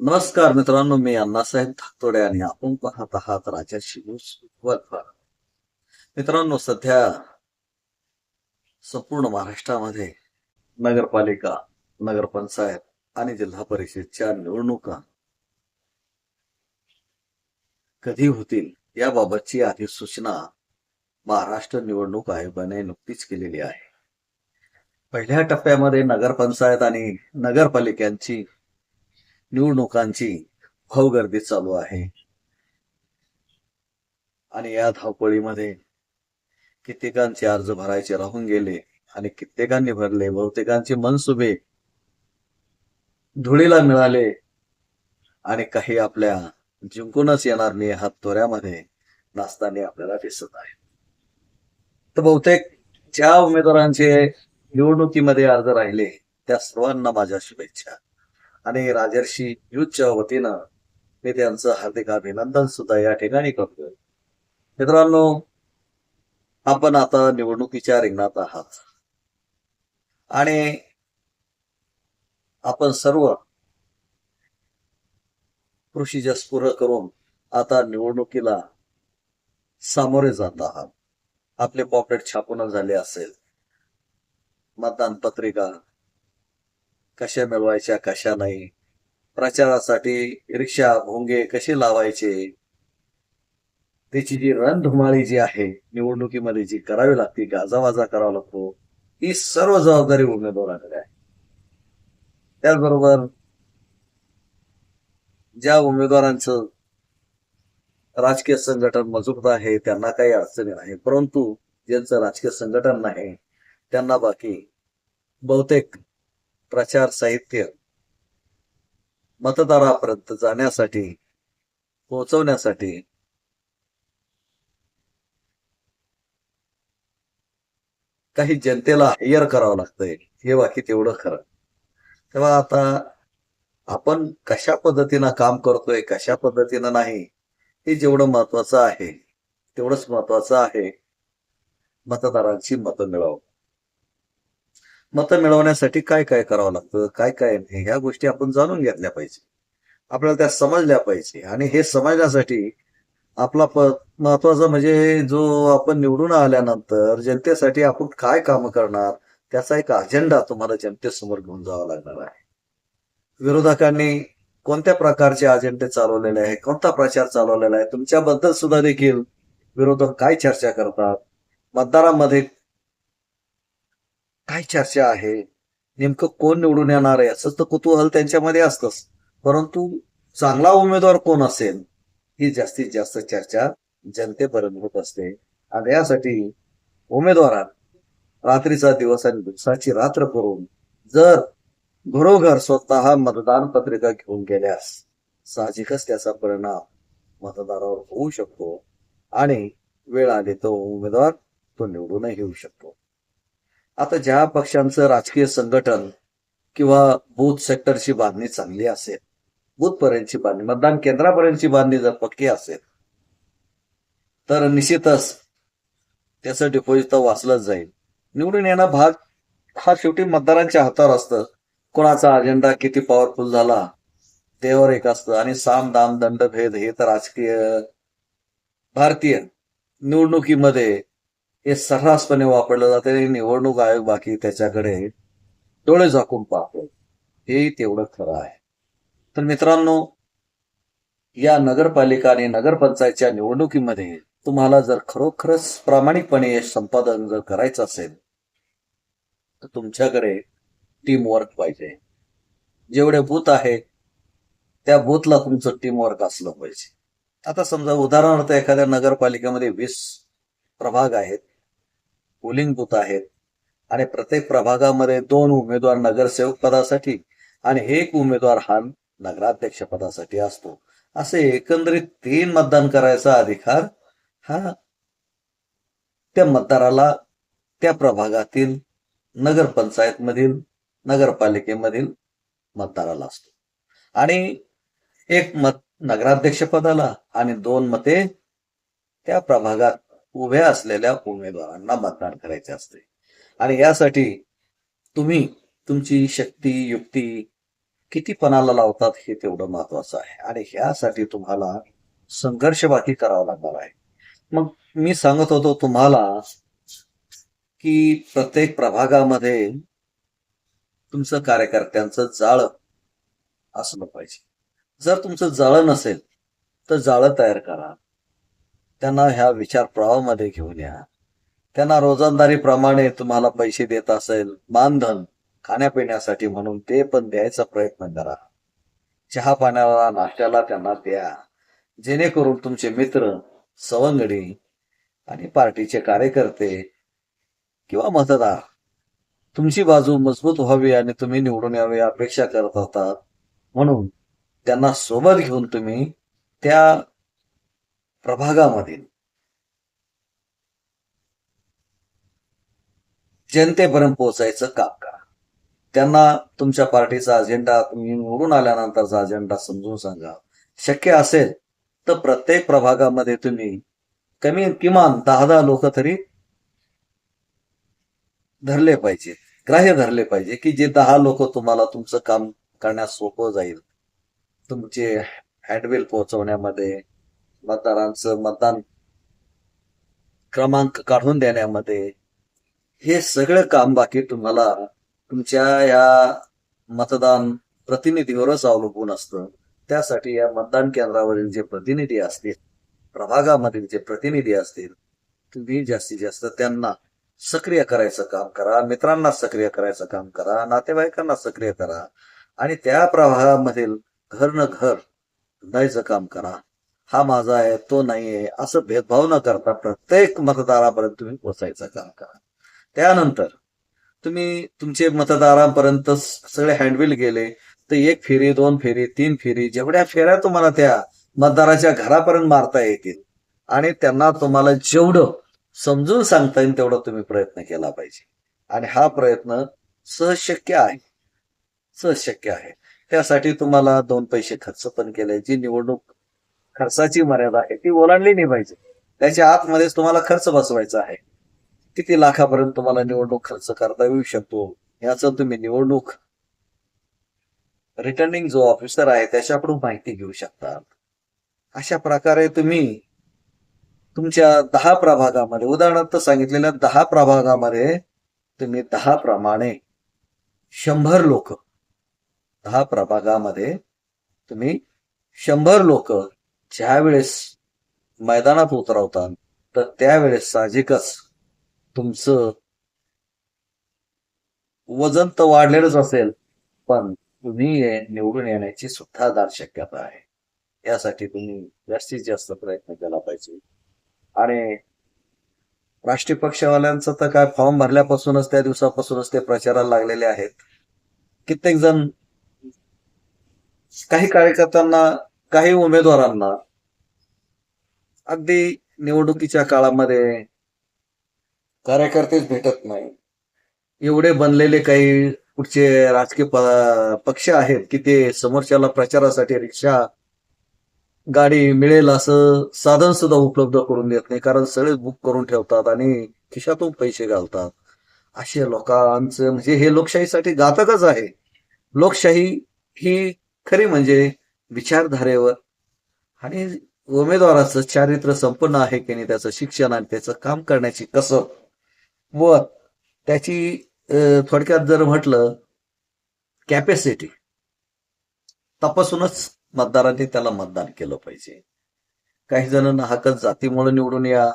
नमस्कार मित्रांनो मी अण्णासाहेब थाकतोडे आणि आपण पाहत आहात राजाशी मित्रांनो सध्या संपूर्ण महाराष्ट्रामध्ये नगरपालिका नगरपंचायत आणि जिल्हा परिषदच्या निवडणुका कधी होतील याबाबतची अधिसूचना महाराष्ट्र निवडणूक आयोगाने नुकतीच केलेली आहे. पहिल्या टप्प्यामध्ये नगरपंचायत आणि नगरपालिकांची निवडणुकांची भावगर्दी चालू आहे. आणि या धावपळीमध्ये कित्येकांचे अर्ज भरायचे राहून गेले आणि कित्येकांनी भरले. बहुतेकांचे मनसुबे धुळीला मिळाले आणि काही आपल्या जिंकूनच येणार नाही हा तोऱ्यामध्ये नाचताना आपल्याला दिसत आहे. तर बहुतेक ज्या उमेदवारांचे निवडणुकीमध्ये अर्ज राहिले त्या सर्वांना माझ्या शुभेच्छा. आणि राजर्षी न्यूजच्या वतीनं मी त्यांचं हार्दिक अभिनंदन सुद्धा या ठिकाणी करतोय. मित्रांनो आपण आता निवडणुकीच्या रिंगणात आहात. आणि आपण सर्व कृषीच्या पूर्ण करून आता निवडणुकीला सामोरे जात आहात. आपले पॉकेट छापून झाले असेल. मतदान पत्रिका कशा मिळवायच्या कशा नाही? प्रचारासाठी रिक्षा भोंगे कसे लावायचे? त्याची जी रणधुमाळी जी आहे निवडणुकीमध्ये जी करावी लागते गाजावाजा करावा लागतो ही सर्व जबाबदारी उमेदवाराकडे आहे. त्याचबरोबर ज्या उमेदवारांचं राजकीय संघटन मजबूत आहे त्यांना काही अडचणी नाही परंतु ज्यांचं राजकीय संघटन नाही त्यांना बाकी बहुतेक प्रचार साहित्य मतदारापर्यंत जाण्यासाठी पोहोचवण्यासाठी काही जनतेला हायर करावं लागतंय. हे बाकी तेवढं खरं. तेव्हा आता आपण कशा पद्धतीनं काम करतोय कशा पद्धतीनं नाही हे जेवढं महत्वाचं आहे तेवढंच महत्वाचं आहे. मतदारांची मतं मिळावं. मतं मिळवण्यासाठी काय काय करावं लागतं काय काय नाही ह्या गोष्टी आपण जाणून घेतल्या पाहिजे. आपल्याला त्या समजल्या पाहिजे. आणि हे समजण्यासाठी आपला महत्त्वाचा म्हणजे जो आपण निवडून आल्यानंतर जनतेसाठी आपण काय काम करणार त्याचा एक अजेंडा तुम्हाला जनतेसमोर घेऊन जावा लागणार आहे. विरोधकांनी कोणत्या प्रकारचे अजेंडे चालवलेले आहे कोणता प्रचार चालवलेला आहे तुमच्याबद्दल सुद्धा देखील विरोधक काय चर्चा करतात? मतदारांमध्ये काय चर्चा आहे? नेमकं कोण निवडून येणार आहे? असंच तर कुतूहल त्यांच्यामध्ये असतंच. परंतु चांगला उमेदवार कोण असेल? ही जास्तीत जास्त चर्चा जनतेपर्यंत होत असते. आणि यासाठी उमेदवारात रात्रीचा दिवस आणि दिवसाची रात्र करून जर घरोघर स्वतः मतदान पत्रिका घेऊन गेल्यास साहजिकच त्याचा परिणाम मतदारावर होऊ शकतो आणि वेळ आली तो उमेदवार तो निवडूनही येऊ शकतो. आता ज्या पक्षांचं राजकीय संघटन किंवा बूथ सेक्टरची बांधणी चांगली असेल बूथ पर्यंतची बांधणी मतदान केंद्रापर्यंतची बांधणी जर पक्की असेल तर निश्चितच त्याचं डिपॉझिट तर वाचलंच जाईल. निवडून येणं भाग हा शेवटी मतदारांच्या हातावर असतं. कोणाचा अजेंडा किती पॉवरफुल झाला त्यावर एक असतं. आणि साम दाम दंड भेद हे तर राजकीय भारतीय निवडणुकीमध्ये हे सर्रासपणे वापरलं जाते. निवडणूक आयोग बाकी त्याच्याकडे डोळे झाकून पाहतो. हे तेवढं खरं आहे. तर मित्रांनो या नगरपालिका आणि नगरपंचायतच्या निवडणुकीमध्ये तुम्हाला जर खरोखरच प्रामाणिकपणे यश संपादन जर करायचं असेल तर तुमच्याकडे टीमवर्क पाहिजे. जेवढे बूथ आहेत त्या बूथला तुमचं टीम वर्क असलं पाहिजे. आता समजा उदाहरणार्थ एखाद्या नगरपालिकेमध्ये वीस प्रभाग आहेत. पोलिंग बूथ आहेत. आणि प्रत्येक प्रभागामध्ये दोन उमेदवार नगरसेवक पदासाठी आणि एक उमेदवार हा नगराध्यक्ष पदासाठी असतो. असे एकंदरीत तीन मतदान करायचा अधिकार हा त्या मतदाराला त्या प्रभागातील नगरपंचायत मधील नगरपालिकेमधील मतदाराला असतो. आणि एक मत नगराध्यक्ष पदाला आणि दोन मते त्या प्रभागात उभ्या असलेल्या उमेदवारांना मतदान करायचे असते आणि यासाठी तुम्ही तुमची शक्ती युक्ती किती पणाला लावतात हे तेवढं महत्वाचं आहे. आणि ह्यासाठी तुम्हाला संघर्ष बाकी करावा लागणार आहे. मग मी सांगत होतो तुम्हाला की प्रत्येक प्रभागामध्ये तुमचं कार्यकर्त्यांचं जाळं असलं पाहिजे. जर तुमचं जाळं नसेल तर जाळं तयार करा. त्यांना ह्या विचार प्रवाहामध्ये घेऊन या. त्यांना रोजंदारीप्रमाणे तुम्हाला पैसे देत असेल मानधन खाण्यापिण्यासाठी म्हणून ते पण द्यायचा प्रयत्न करा. चहा पाण्याला नाश्त्याला त्यांना द्या. जेणेकरून तुमचे मित्र सवंगडी आणि पार्टीचे कार्यकर्ते किंवा मतदार तुमची बाजू मजबूत व्हावी आणि तुम्ही निवडून यावी अपेक्षा करत होता म्हणून त्यांना सोबत घेऊन तुम्ही त्या प्रभागामधील जनतेपर्यंत पोहोचायचं काम करा. त्यांना तुमच्या पार्टीचा अजेंडा तुम्ही निवडून आल्यानंतरचा अजेंडा समजून सांगा. शक्य असेल तर प्रत्येक प्रभागामध्ये तुम्ही कमी किमान दहा दहा लोक तरी धरले पाहिजे ग्राह्य धरले पाहिजे की जे दहा लोक तुम्हाला तुमचं काम करण्यास सोपं जाईल. तुमचे हँडवेल पोहोचवण्यामध्ये मतदारांचं मतदान क्रमांक काढून देण्यामध्ये हे सगळं काम बाकी तुम्हाला तुमच्या या मतदान प्रतिनिधीवरच अवलंबून असतं. त्यासाठी या मतदान केंद्रावरील जे प्रतिनिधी असतील प्रभागामधील जे प्रतिनिधी असतील तुम्ही जास्तीत जास्त त्यांना सक्रिय करायचं काम करा मित्रांना सक्रिय करायचं काम करा नातेवाईकांना सक्रिय करा आणि त्या प्रभागामधील घर न घर जायचं काम करा. हा माझा आहे तो नाही आहे असं भेदभाव न करता प्रत्येक मतदारापर्यंत तुम्ही पोचायचं काम करा. त्यानंतर तुम्ही तुमचे मतदारांपर्यंत सगळे हँडविल गेले तर एक फेरी दोन फेरी तीन फेरी जेवढ्या फेऱ्या तुम्हाला त्या मतदाराच्या घरापर्यंत मारता येतील आणि त्यांना तुम्हाला जेवढं समजून सांगता येईल तेवढा तुम्ही प्रयत्न केला पाहिजे. आणि हा प्रयत्न सहज शक्य आहे. सहज शक्य आहे. त्यासाठी तुम्हाला दोन पैसे खर्च पण केले. जी निवडणूक खर्चाची मर्यादा आहे. ती ओलांडली नाही पाहिजे. त्याच्या आतमध्येच तुम्हाला खर्च बसवायचा आहे. किती लाखापर्यंत तुम्हाला निवडणूक खर्च करता येऊ शकतो? याचं तुम्ही निवडणूक रिटर्निंग जो ऑफिसर आहे त्याच्याकडून माहिती घेऊ शकता अशा प्रकारे तुम्ही तुमच्या दहा प्रभागामध्ये उदाहरणार्थ सांगितलेल्या दहा प्रभागामध्ये तुम्ही दहा प्रमाणे शंभर लोक दहा प्रभागामध्ये तुम्ही शंभर लोक ज्यावेळेस मैदानात उतरवता तर त्यावेळेस साहजिकच तुमचं वजन तर वाढलेलंच असेल पण तुम्ही निवडून येण्याची सुद्धा दार शक्यता आहे. यासाठी तुम्ही जास्तीत जास्त प्रयत्न केला पाहिजे. आणि राष्ट्रीय पक्षवाल्यांचं तर काय फॉर्म भरल्यापासूनच त्या दिवसापासूनच ते प्रचाराला लागलेले आहेत. कित्येक जण काही कार्यकर्त्यांना काही उमेदवारांना अगदी निवडणुकीच्या काळामध्ये कार्यकर्तेच भेटत नाही. एवढे बनलेले काही कुठचे राजकीय पक्ष आहेत की ते समोरच्याला प्रचारासाठी रिक्षा गाडी मिळेल असं साधन सुद्धा उपलब्ध करून देत नाही. कारण सगळे बुक करून ठेवतात आणि खिशातून पैसे घालतात. असे लोकांचं म्हणजे हे लोकशाहीसाठी घातकच आहे. लोकशाही ही खरी म्हणजे विचारधारेवर. आणि उमेदवाराचं चारित्र्य संपन्न आहे की नाही त्याचं शिक्षण आणि त्याचं काम करण्याची कसब. व त्याची थोडक्यात जर म्हटलं कॅपॅसिटी तपासूनच मतदारांनी त्याला मतदान केलं पाहिजे. काही जणांना हकत जातीमुळे निवडून या.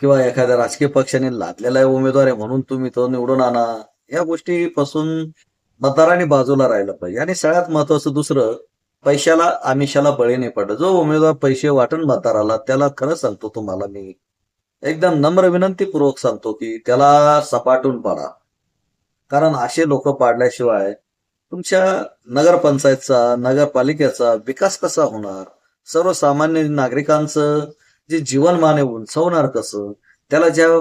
किंवा एखाद्या राजकीय पक्षाने लादलेला आहे उमेदवार आहे म्हणून तुम्ही तो निवडून आणा. या गोष्टीपासून मतदारांनी बाजूला राहिलं पाहिजे. आणि सगळ्यात महत्वाचं दुसरं पैशाला आमिषाला बळी नाही पडलं जो उमेदवार पैसे वाटण मतदाराला त्याला खरं सांगतो तुम्हाला मी. एकदम नम्र विनंतीपूर्वक सांगतो की त्याला सपाटून पाडा. कारण असे लोक पाडल्याशिवाय तुमच्या नगरपंचायतचा नगरपालिकेचा विकास कसा होणार? सर्वसामान्य नागरिकांचं जे जीवनमान आहे उंचवणार कसं? त्याला ज्या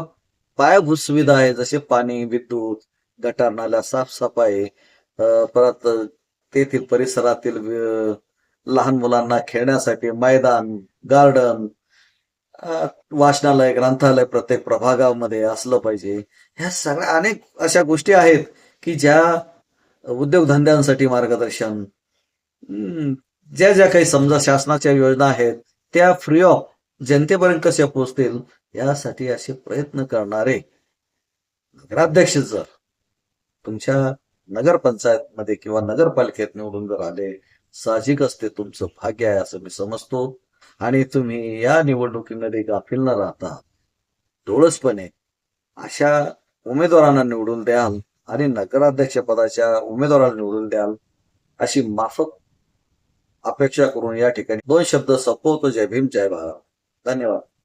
पायाभूत सुविधा आहे जसे पाणी विद्युत गटार नाल्या साफसफाई परत तेथील परिसरातील लहान मुलांना खेळण्यासाठी मैदान गार्डन वाचनालय ग्रंथालय प्रत्येक प्रभागामध्ये असलं पाहिजे. ह्या सगळ्या अनेक अशा गोष्टी आहेत की ज्या उद्योगधंद्यांसाठी मार्गदर्शन ज्या ज्या काही समजा शासनाच्या योजना आहेत त्या फ्री ऑफ जनतेपर्यंत कशा पोहोचतील यासाठी असे प्रयत्न करणारे नगराध्यक्ष जर तुमच्या नगरपंचायतमध्ये किंवा नगरपालिकेत निवडून जर आले साहजिकच ते तुमचं भाग्य आहे असं मी समजतो. आणि तुम्ही या निवडणुकीमध्ये गाफील न राहता डोळसपणे अशा उमेदवारांना निवडून द्याल आणि नगराध्यक्ष पदाच्या उमेदवाराला निवडून द्याल अशी माफक अपेक्षा करून या ठिकाणी दोन शब्द संपवतो. जय भीम जय भारत. धन्यवाद.